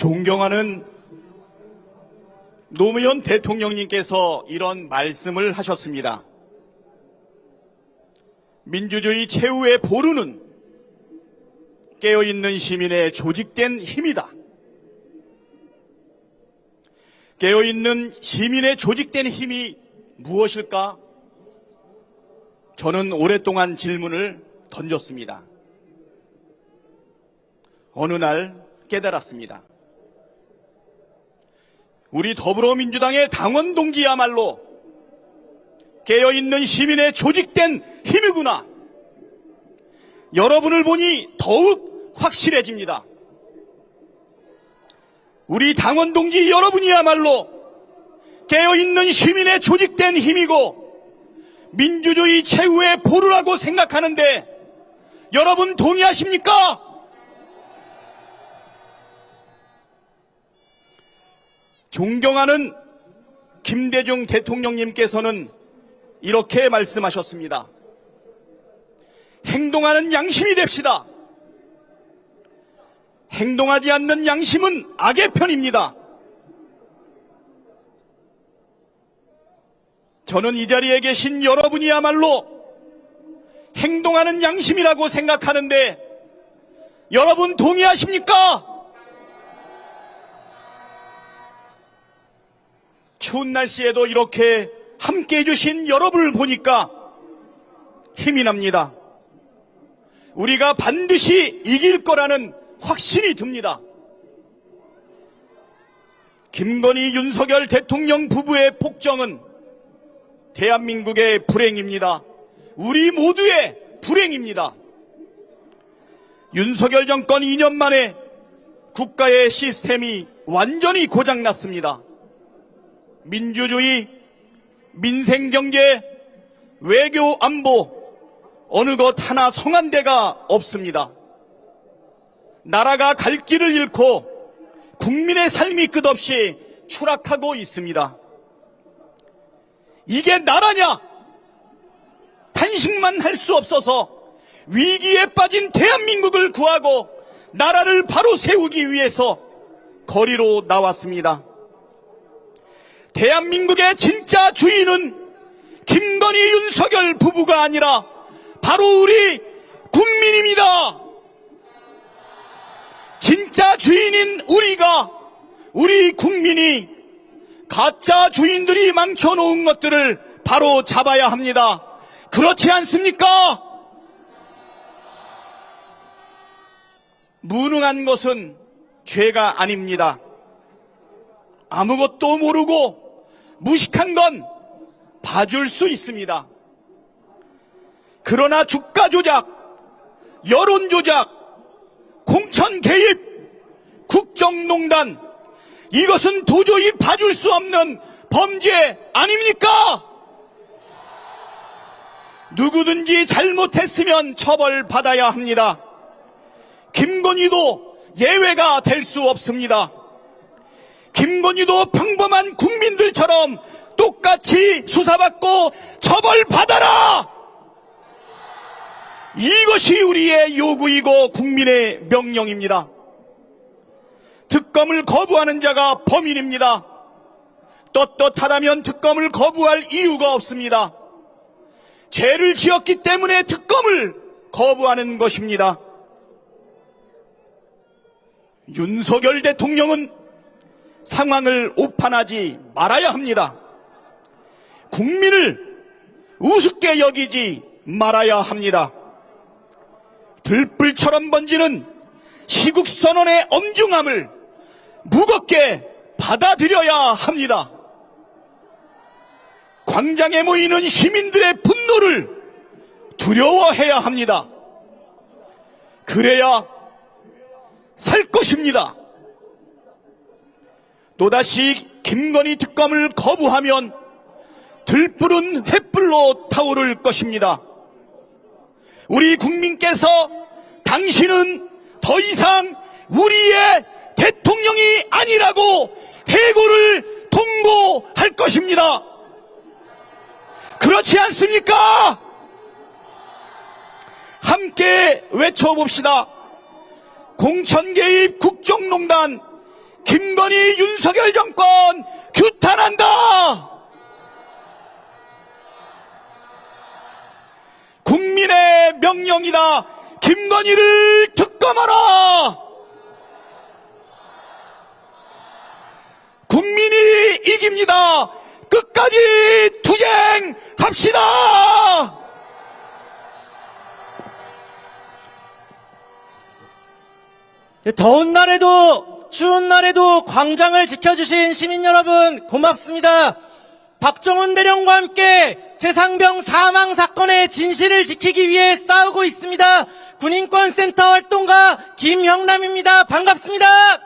존경하는 노무현 대통령님께서 이런 말씀을 하셨습니다. 민주주의 최후의 보루는 깨어있는 시민의 조직된 힘이다. 깨어있는 시민의 조직된 힘이 무엇일까? 저는 오랫동안 질문을 던졌습니다. 어느 날 깨달았습니다. 우리 더불어민주당의 당원 동지야말로 깨어있는 시민의 조직된 힘이구나. 여러분을 보니 더욱 확실해집니다. 우리 당원 동지 여러분이야말로 깨어있는 시민의 조직된 힘이고 민주주의 최후의 보루라고 생각하는데 여러분 동의하십니까? 존경하는 김대중 대통령님께서는 이렇게 말씀하셨습니다. 행동하는 양심이 됩시다. 행동하지 않는 양심은 악의 편입니다. 저는 이 자리에 계신 여러분이야말로 행동하는 양심이라고 생각하는데 여러분 동의하십니까? 추운 날씨에도 이렇게 함께 해주신 여러분을 보니까 힘이 납니다. 우리가 반드시 이길 거라는 확신이 듭니다. 김건희 윤석열 대통령 부부의 폭정은 대한민국의 불행입니다. 우리 모두의 불행입니다. 윤석열 정권 2년 만에 국가의 시스템이 완전히 고장났습니다. 민주주의, 민생경제, 외교 안보, 어느 것 하나 성한 데가 없습니다. 나라가 갈 길을 잃고 국민의 삶이 끝없이 추락하고 있습니다. 이게 나라냐? 단식만 할 수 없어서 위기에 빠진 대한민국을 구하고 나라를 바로 세우기 위해서 거리로 나왔습니다. 대한민국의 진짜 주인은 김건희 윤석열 부부가 아니라 바로 우리 국민입니다. 진짜 주인인 우리가 우리 국민이 가짜 주인들이 망쳐놓은 것들을 바로 잡아야 합니다. 그렇지 않습니까? 무능한 것은 죄가 아닙니다. 아무것도 모르고 무식한 건 봐줄 수 있습니다. 그러나 주가 조작, 여론 조작, 공천 개입, 국정농단, 이것은 도저히 봐줄 수 없는 범죄 아닙니까? 누구든지 잘못했으면 처벌받아야 합니다. 김건희도 예외가 될 수 없습니다. 김건희도 평범한 국민들처럼 똑같이 수사받고 처벌받아라! 이것이 우리의 요구이고 국민의 명령입니다. 특검을 거부하는 자가 범인입니다. 떳떳하다면 특검을 거부할 이유가 없습니다. 죄를 지었기 때문에 특검을 거부하는 것입니다. 윤석열 대통령은 상황을 오판하지 말아야 합니다. 국민을 우습게 여기지 말아야 합니다. 들불처럼 번지는 시국선언의 엄중함을 무겁게 받아들여야 합니다. 광장에 모이는 시민들의 분노를 두려워해야 합니다. 그래야 살 것입니다. 또다시 김건희 특검을 거부하면 들불은 횃불로 타오를 것입니다. 우리 국민께서 당신은 더 이상 우리의 대통령이 아니라고 해고를 통보할 것입니다. 그렇지 않습니까? 함께 외쳐봅시다. 공천 개입 국정농단 김건희 윤석열 정권 규탄한다! 국민의 명령이다! 김건희를 특검하라! 국민이 이깁니다! 끝까지 투쟁합시다! 네, 더운 날에도 추운 날에도 광장을 지켜주신 시민 여러분 고맙습니다. 박정훈 대령과 함께 재상병 사망 사건의 진실을 지키기 위해 싸우고 있습니다. 군인권센터 활동가 김형남입니다. 반갑습니다.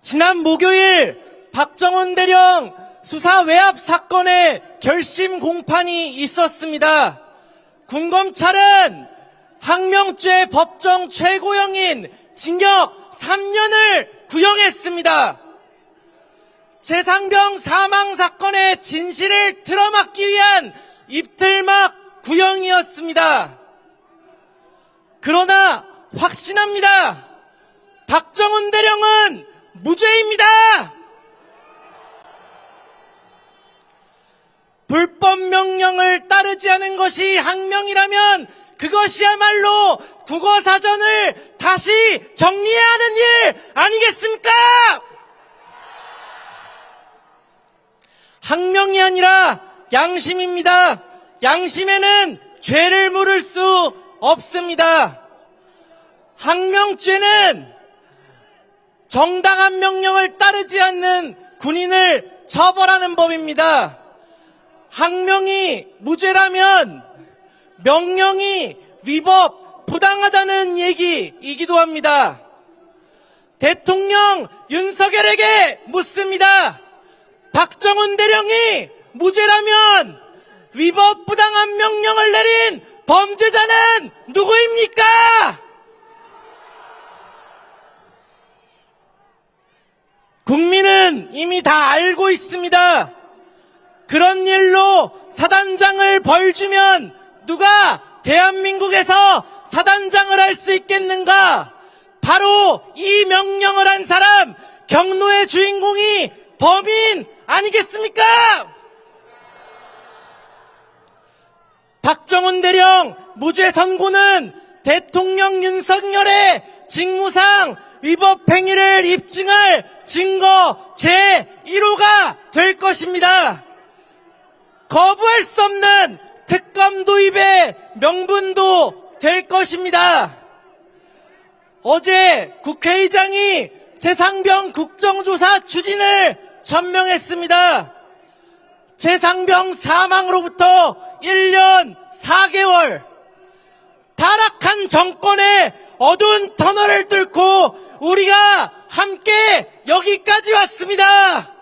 지난 목요일 박정훈 대령 수사 외압 사건의 결심 공판이 있었습니다. 군검찰은 항명죄 법정 최고형인 징역 3년을 구형했습니다. 재상병 사망 사건의 진실을 틀어막기 위한 입틀막 구형이었습니다. 그러나 확신합니다. 박정훈 대령은 무죄입니다. 불법 명령을 따르지 않은 것이 항명이라면 그것이야말로 국어 사전을 다시 정리해야 하는 일 아니겠습니까? 항명이 아니라 양심입니다. 양심에는 죄를 물을 수 없습니다. 항명죄는 정당한 명령을 따르지 않는 군인을 처벌하는 법입니다. 항명이 무죄라면 명령이 위법, 부당하다는 얘기이기도 합니다. 대통령 윤석열에게 묻습니다. 박정훈 대령이 무죄라면 위법, 부당한 명령을 내린 범죄자는 누구입니까? 국민은 이미 다 알고 있습니다. 그런 일로 사단장을 벌 주면 누가 대한민국에서 사단장을 할 수 있겠는가? 바로 이 명령을 한 사람, 경로의 주인공이 범인 아니겠습니까? 박정훈 대령 무죄 선고는 대통령 윤석열의 직무상 위법 행위를 입증할 증거 제1호가 될 것입니다. 거부할 수 없는 특검 도입의 명분도 될 것입니다. 어제 국회의장이 재상병 국정조사 추진을 천명했습니다. 재상병 사망으로부터 1년 4개월 타락한 정권의 어두운 터널을 뚫고 우리가 함께 여기까지 왔습니다.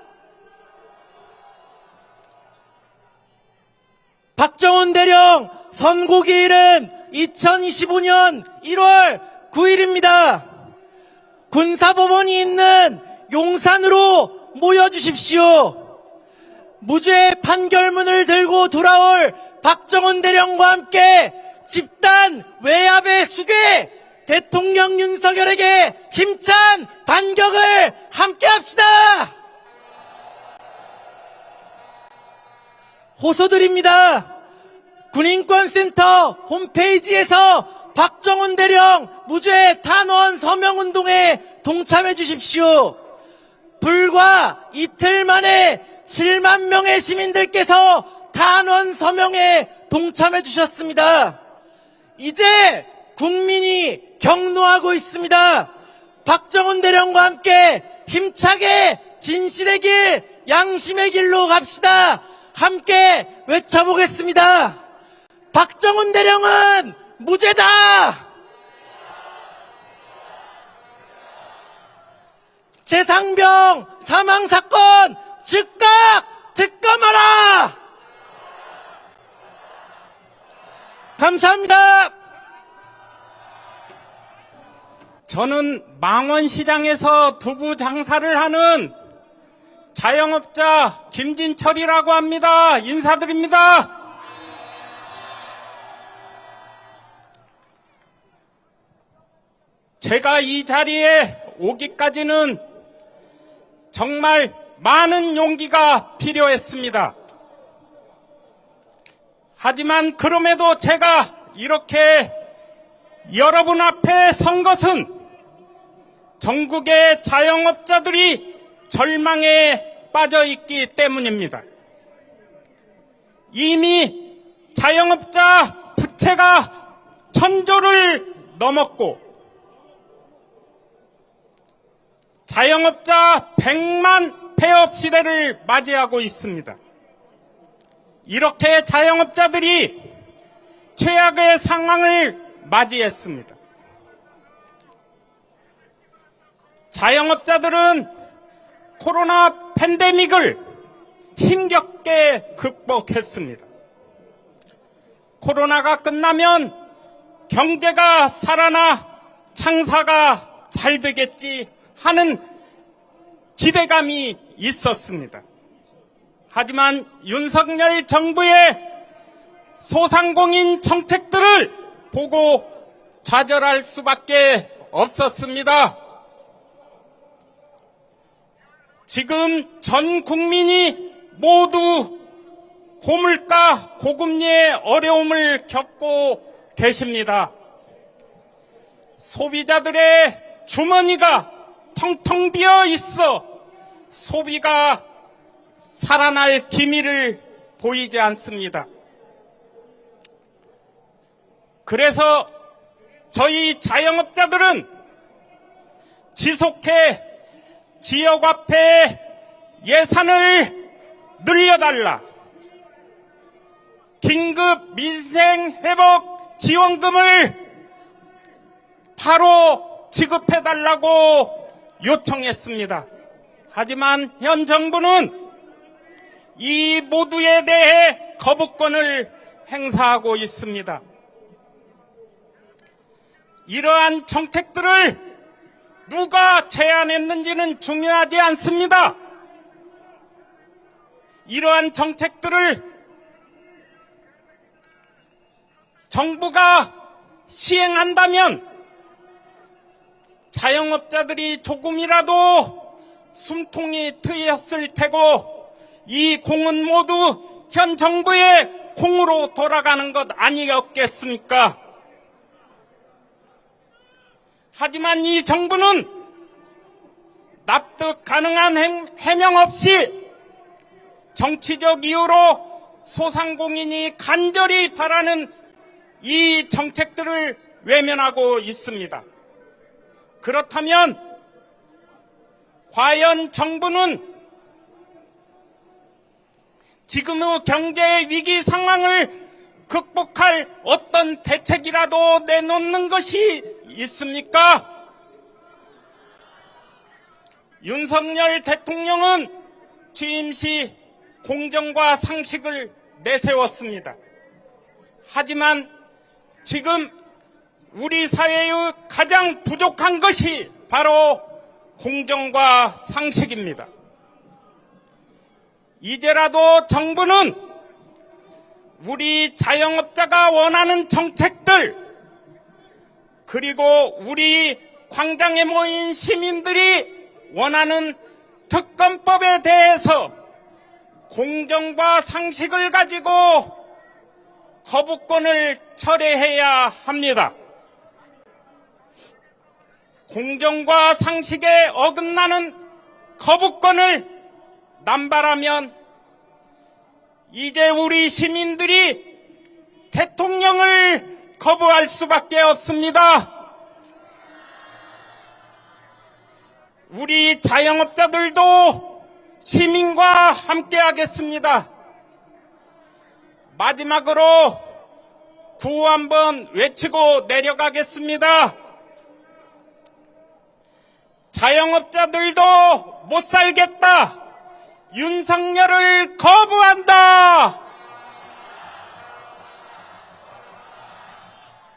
박정훈 대령 선고기일은 2025년 1월 9일입니다. 군사법원이 있는 용산으로 모여주십시오. 무죄 판결문을 들고 돌아올 박정훈 대령과 함께 집단 외압의 수괴 대통령 윤석열에게 힘찬 반격을 함께 합시다! 호소드립니다. 군인권센터 홈페이지에서 박정훈 대령 무죄 탄원 서명 운동에 동참해 주십시오. 불과 이틀 만에 7만 명의 시민들께서 탄원 서명에 동참해 주셨습니다. 이제 국민이 격노하고 있습니다. 박정훈 대령과 함께 힘차게 진실의 길, 양심의 길로 갑시다. 함께 외쳐보겠습니다. 박정훈 대령은 무죄다! 재상병 사망사건 즉각 특검하라! 감사합니다. 저는 망원시장에서 두부 장사를 하는 자영업자 김진철이라고 합니다. 인사드립니다. 제가 이 자리에 오기까지는 정말 많은 용기가 필요했습니다. 하지만 그럼에도 제가 이렇게 여러분 앞에 선 것은 전국의 자영업자들이 절망에 빠져 있기 때문입니다. 이미 자영업자 부채가 천조를 넘었고 자영업자 100만 폐업 시대를 맞이하고 있습니다. 이렇게 자영업자들이 최악의 상황을 맞이했습니다. 자영업자들은 코로나 팬데믹을 힘겹게 극복했습니다. 코로나가 끝나면 경제가 살아나 창사가 잘 되겠지 하는 기대감이 있었습니다. 하지만 윤석열 정부의 소상공인 정책들을 보고 좌절할 수밖에 없었습니다. 지금 전 국민이 모두 고물가, 고금리의 어려움을 겪고 계십니다. 소비자들의 주머니가 텅텅 비어 있어 소비가 살아날 기미를 보이지 않습니다. 그래서 저희 자영업자들은 지속해 지역 화폐 예산을 늘려달라. 긴급 민생 회복 지원금을 바로 지급해달라고 요청했습니다. 하지만 현 정부는 이 모두에 대해 거부권을 행사하고 있습니다. 이러한 정책들을 누가 제안했는지는 중요하지 않습니다. 이러한 정책들을 정부가 시행한다면 자영업자들이 조금이라도 숨통이 트였을 테고 이 공은 모두 현 정부의 공으로 돌아가는 것 아니었겠습니까? 하지만 이 정부는 납득 가능한 행- 해명 없이 정치적 이유로 소상공인이 간절히 바라는 이 정책들을 외면하고 있습니다. 그렇다면 과연 정부는 지금의 경제 위기 상황을 극복할 어떤 대책이라도 내놓는 것이 있습니까? 윤석열 대통령은 취임 시 공정과 상식을 내세웠습니다. 하지만 지금 우리 사회의 가장 부족한 것이 바로 공정과 상식입니다. 이제라도 정부는 우리 자영업자가 원하는 정책들, 그리고 우리 광장에 모인 시민들이 원하는 특검법에 대해서 공정과 상식을 가지고 거부권을 철회해야 합니다. 공정과 상식에 어긋나는 거부권을 남발하면 이제 우리 시민들이 대통령을 거부할 수밖에 없습니다. 우리 자영업자들도 시민과 함께 하겠습니다. 마지막으로 구호 한번 외치고 내려가겠습니다. 자영업자들도 못 살겠다. 윤석열을 거부한다.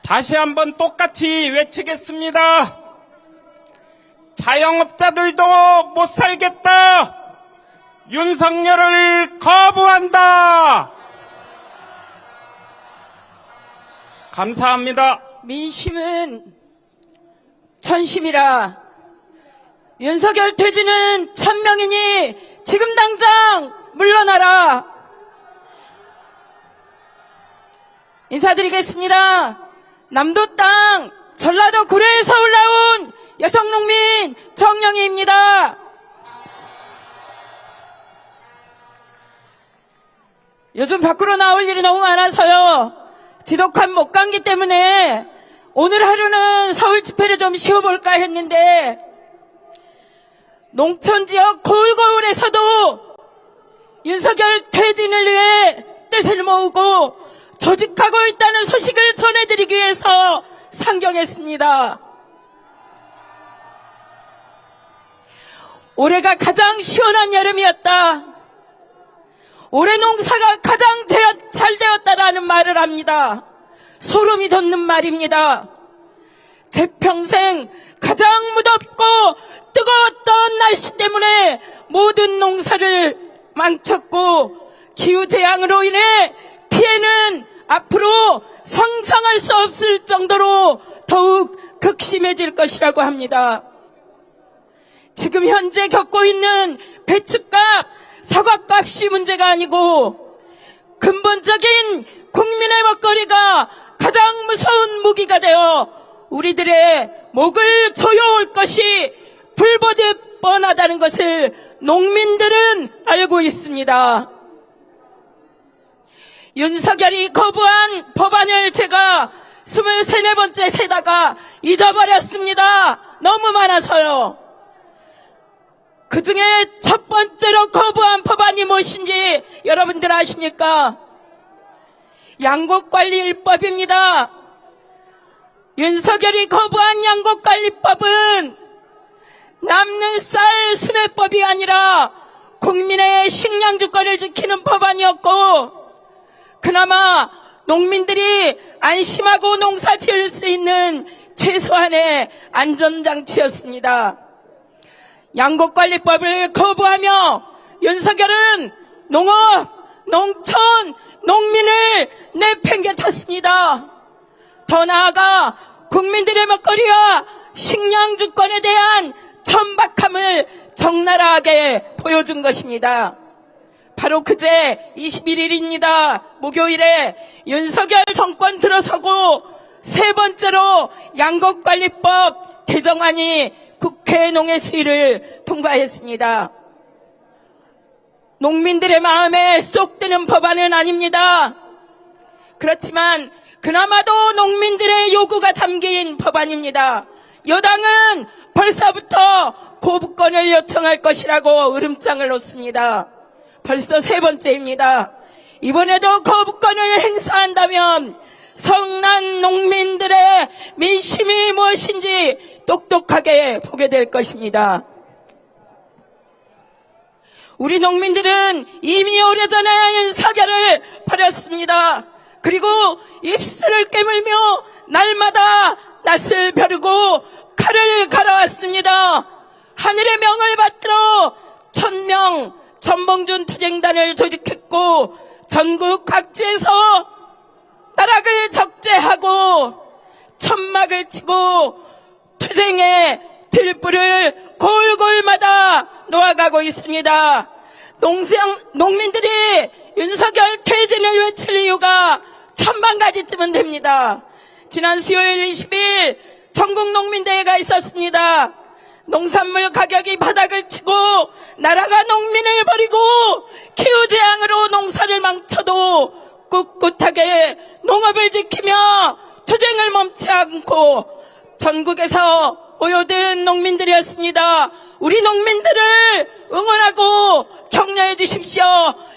다시 한번 똑같이 외치겠습니다. 자영업자들도 못 살겠다. 윤석열을 거부한다. 감사합니다. 민심은 천심이라. 윤석열 퇴진은 천명이니 지금 당장 물러나라. 인사드리겠습니다. 남도 땅 전라도 구례에서 올라온 여성농민 정영희입니다. 요즘 밖으로 나올 일이 너무 많아서요. 지독한 목감기 때문에 오늘 하루는 서울 집회를 좀 쉬어볼까 했는데 농촌 지역 고을고을에서도 윤석열 퇴진을 위해 뜻을 모으고 조직하고 있다는 소식을 전해드리기 위해서 상경했습니다. 올해가 가장 시원한 여름이었다. 올해 농사가 가장 되어- 잘 되었다라는 말을 합니다. 소름이 돋는 말입니다. 제 평생 가장 무덥고 뜨거웠던 날씨 때문에 모든 농사를 망쳤고 기후재앙으로 인해 피해는 앞으로 상상할 수 없을 정도로 더욱 극심해질 것이라고 합니다. 지금 현재 겪고 있는 배추값, 사과값이 문제가 아니고 근본적인 국민의 먹거리가 가장 무서운 무기가 되어 우리들의 목을 조여올 것이 불보듯 뻔하다는 것을 농민들은 알고 있습니다. 윤석열이 거부한 법안을 제가 23, 네 번째 세다가 잊어버렸습니다. 너무 많아서요. 그 중에 첫 번째로 거부한 법안이 무엇인지 여러분들 아십니까? 양곡관리일법입니다. 윤석열이 거부한 양곡관리법은 남는 쌀 수매법이 아니라 국민의 식량 주권을 지키는 법안이었고 그나마 농민들이 안심하고 농사 지을 수 있는 최소한의 안전장치였습니다. 양곡관리법을 거부하며 윤석열은 농업, 농촌, 농민을 내팽개쳤습니다. 더 나아가 국민들의 먹거리와 식량 주권에 대한 천박함을 적나라하게 보여준 것입니다. 바로 그제 21일입니다. 목요일에 윤석열 정권 들어서고 세 번째로 양곡관리법 개정안이 국회 농해 수위를 통과했습니다. 농민들의 마음에 쏙 드는 법안은 아닙니다. 그렇지만 그나마도 농민들의 요구가 담긴 법안입니다. 여당은 벌써부터 고부권을 요청할 것이라고 으름장을 놓습니다. 벌써 세 번째입니다. 이번에도 거부권을 행사한다면 성난 농민들의 민심이 무엇인지 똑똑하게 보게 될 것입니다. 우리 농민들은 이미 오래전에 윤석열을 버렸습니다. 그리고 입술을 깨물며 날마다 낯을 벼르고 칼을 갈아왔습니다. 하늘의 명을 받들어 천명 전봉준 투쟁단을 조직했고 전국 각지에서 나락을 적재하고 천막을 치고 투쟁의 들불을 골골마다 놓아가고 있습니다. 농성, 농민들이 윤석열 퇴진을 외칠 이유가 천만 가지쯤은 됩니다. 지난 수요일 20일 전국 농민대회가 있었습니다. 농산물 가격이 바닥을 치고 나라가 농민을 버리고 기후재앙으로 농사를 망쳐도 꿋꿋하게 농업을 지키며 투쟁을 멈추지 않고 전국에서 모여든 농민들이었습니다. 우리 농민들을 응원하고 격려해 주십시오.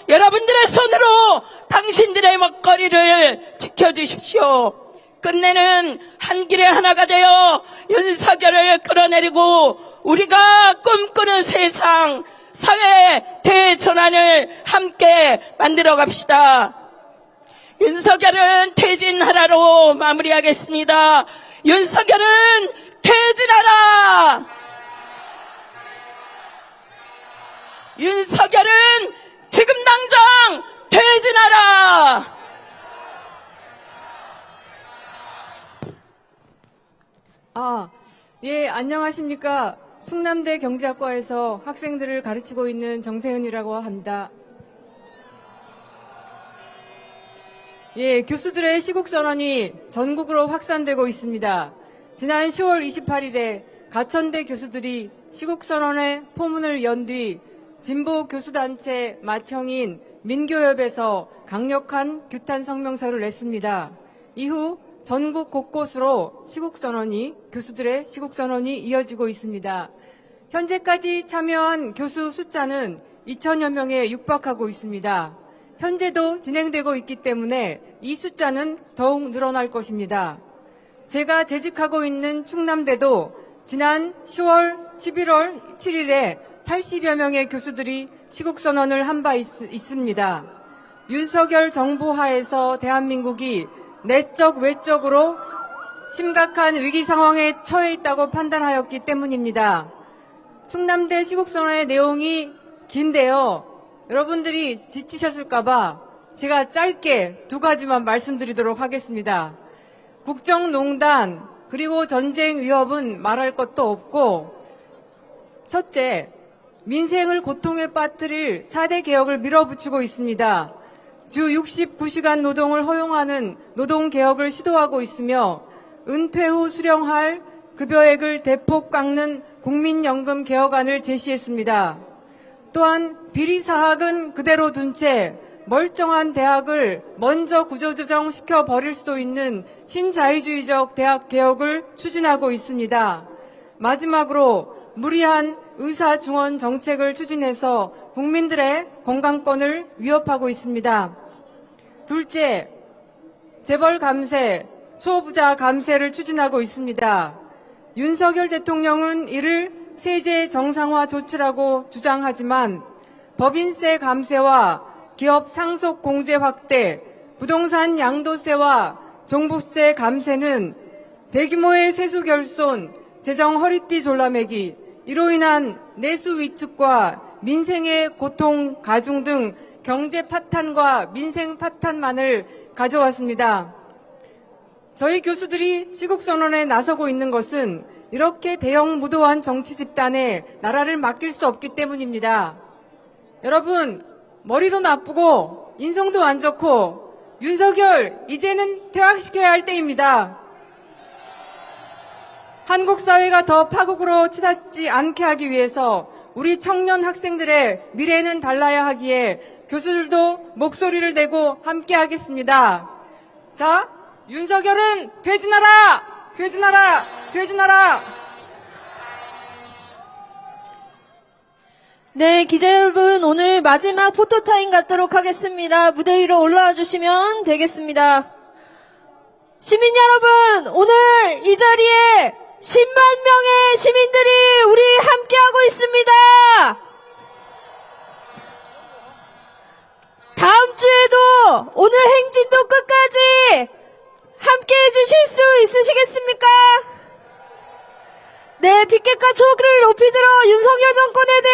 여러분들의 손으로 당신들의 먹거리를 지켜주십시오. 끝내는 한 길에 하나가 되어 윤석열을 끌어내리고 우리가 꿈꾸는 세상 사회 대전환을 함께 만들어 갑시다. 윤석열은 퇴진하라로 마무리하겠습니다. 윤석열은 퇴진 윤석열은 지금 당장 퇴진하라! 아, 예, 안녕하십니까. 충남대 경제학과에서 학생들을 가르치고 있는 정세은이라고 합니다. 예, 교수들의 시국 선언이 전국으로 확산되고 있습니다. 지난 10월 28일에 가천대 교수들이 시국 선언의 포문을 연 뒤 진보 교수단체 맏형인 민교협에서 강력한 규탄 성명서를 냈습니다. 이후 전국 곳곳으로 시국선언이 교수들의 시국선언이 이어지고 있습니다. 현재까지 참여한 교수 숫자는 2천여 명에 육박하고 있습니다. 현재도 진행되고 있기 때문에 이 숫자는 더욱 늘어날 것입니다. 제가 재직하고 있는 충남대도 지난 10월, 11월 7일에 80여 명의 교수들이 시국선언을 한 바 있습니다. 윤석열 정부 하에서 대한민국이 내적, 외적으로 심각한 위기 상황에 처해 있다고 판단하였기 때문입니다. 충남대 시국선언의 내용이 긴데요. 여러분들이 지치셨을까봐 제가 짧게 두 가지만 말씀드리도록 하겠습니다. 국정농단 그리고 전쟁 위협은 말할 것도 없고 첫째, 민생을 고통에 빠뜨릴 4대 개혁을 밀어붙이고 있습니다. 주 69시간 노동을 허용하는 노동개혁을 시도하고 있으며 은퇴 후 수령할 급여액을 대폭 깎는 국민연금 개혁안을 제시했습니다. 또한 비리 사학은 그대로 둔 채 멀쩡한 대학을 먼저 구조조정시켜 버릴 수도 있는 신자유주의적 대학 개혁을 추진하고 있습니다. 마지막으로 무리한 의사 중원 정책을 추진해서 국민들의 건강권을 위협하고 있습니다. 둘째, 재벌 감세, 초부자 감세를 추진하고 있습니다. 윤석열 대통령은 이를 세제 정상화 조치라고 주장하지만 법인세 감세와 기업 상속 공제 확대, 부동산 양도세와 종부세 감세는 대규모의 세수 결손, 재정 허리띠 졸라매기, 이로 인한 내수 위축과 민생의 고통 가중 등 경제 파탄과 민생 파탄만을 가져왔습니다. 저희 교수들이 시국선언에 나서고 있는 것은 이렇게 대형 무도한 정치 집단에 나라를 맡길 수 없기 때문입니다. 여러분, 머리도 나쁘고 인성도 안 좋고 윤석열 이제는 퇴학시켜야 할 때입니다. 한국 사회가 더 파국으로 치닫지 않게 하기 위해서 우리 청년 학생들의 미래는 달라야 하기에 교수들도 목소리를 내고 함께 하겠습니다. 자, 윤석열은 퇴진하라! 퇴진하라! 퇴진하라! 네, 기자 여러분, 오늘 마지막 포토타임 갖도록 하겠습니다. 무대 위로 올라와 주시면 되겠습니다. 시민 여러분, 오늘 이 자리에 10만 명의 시민들이 우리 함께하고 있습니다. 다음 주에도 오늘 행진도 끝까지 함께 해 주실 수 있으시겠습니까? 네, 피켓과 초기를 높이 들어 윤석열 정권에 대한